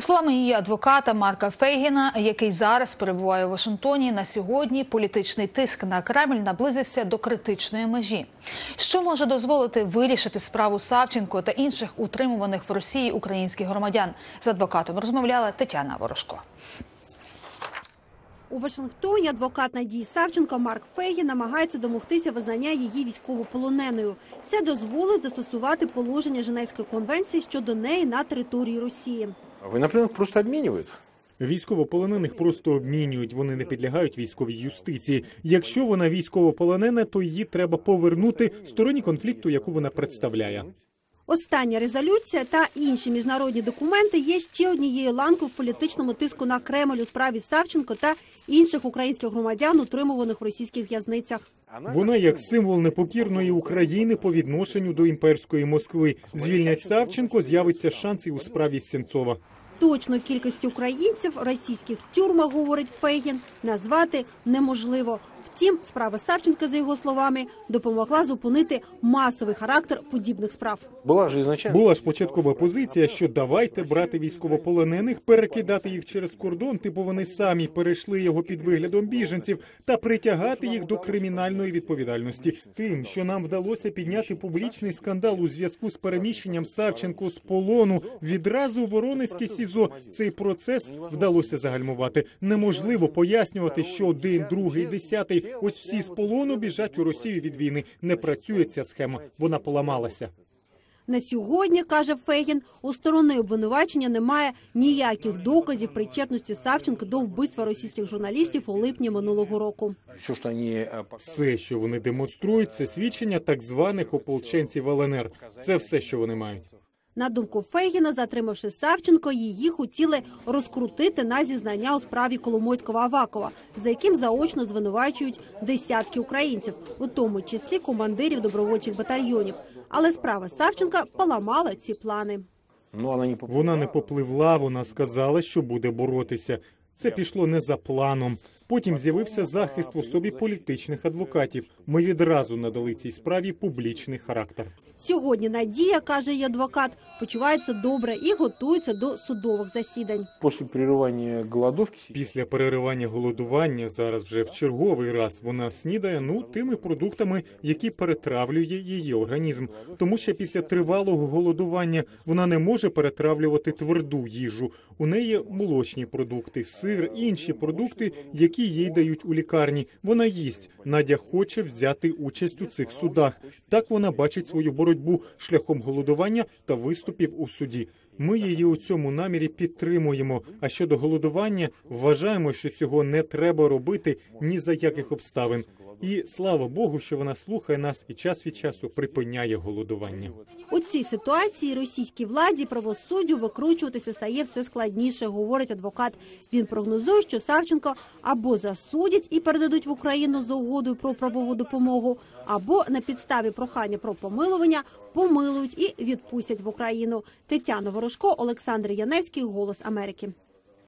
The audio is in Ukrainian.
Словами її адвоката Марка Фейгіна, який зараз перебуває у Вашингтоні, на сьогодні політичний тиск на Кремль наблизився до критичної межі. Що може дозволити вирішити справу Савченко та інших утримуваних в Росії українських громадян? З адвокатом розмовляла Тетяна Ворожко. У Вашингтоні адвокат Надії Савченко Марк Фейгін намагається домогтися визнання її військовополоненою. Це дозволить застосувати положення Женевської конвенції щодо неї на території Росії. Военнопленных просто обменивают. Військовополонених просто обмінюють, вони не підлягають військовій юстиції. Якщо вона військовополонена, то її треба повернути стороні конфлікту, яку вона представляє. Остання резолюція та інші міжнародні документи є ще однією ланкою в політичному тиску на Кремль у справі Савченко та інших українських громадян, утримуваних в російських в'язницях. Вона як символ непокірної України по відношенню до імперської Москви. Звільнять Савченко, з'явиться шанс і у справі Сенцова. Точно кількість українців в російських тюрмах, говорить Фейгін, назвати неможливо. Втім, справа Савченка, за його словами, допомогла зупинити масовий характер подібних справ. Была же изначально. Була ж початкова позиція, що давайте брати військовополонених, перекидати їх через кордон, типу вони самі перейшли його під виглядом біженців, та притягати їх до кримінальної відповідальності. Тим, що нам вдалося підняти публічний скандал у зв'язку з переміщенням Савченко з полону, відразу у Воронезьке СІЗО цей процес вдалося загальмувати. Неможливо пояснювати, що один, другий, десятий, ось всі з полону біжать у Росію від війни. Не працює ця схема, вона поламалася. На сьогодні, каже Фейгін, у сторони обвинувачення немає ніяких доказів причетності Савченка до вбивства російських журналістів у липні минулого року. Все, что они э. Все, що вони демонструють, це свідчення так званих ополченців ЛНР. Це все, що вони мають. На думку Фейгіна, затримавши Савченко, її хотіли розкрутити на зізнання у справі Коломойського Авакова, за яким заочно звинувачують десятки українців, у тому числі командирів добровольчих батальйонів. Але справа Савченка поламала ці плани. Поп- Вона не попливла, вона сказала, що буде боротися. Це пішло не за планом. Потім з'явився захист в особі політичних адвокатів. Ми відразу надали цій справі публічний характер. Сьогодні Надія, каже її адвокат, почувається добре і готується до судових засідань. После прерывания голодовки Після переривання голодування зараз вже в черговий раз вона снідає ну тими продуктами, які перетравлює її організм. Тому що після тривалого голодування вона не може перетравлювати тверду їжу. У неї молочні продукти, сир, інші продукти, які їй дають у лікарні. Вона їсть. Надя хоче взяти участь у цих судах. Так вона бачить свою боротьбу шляхом голодування та виступів у суді. Ми її у цьому намірі підтримуємо. А щодо голодування, вважаємо, що цього не треба робити ні за яких обставин. І слава Богу, що вона слухає нас і час від часу припиняє голодування. У цій ситуації російській владі правосуддю викручуватися стає все складніше, говорить адвокат. Він прогнозує, що Савченко або засудять і передадуть в Україну за угодою про правову допомогу, або на підставі прохання про помилування помилують і відпустять в Україну. Тетяна Ворожко, Олександр Яневський, Голос Америки.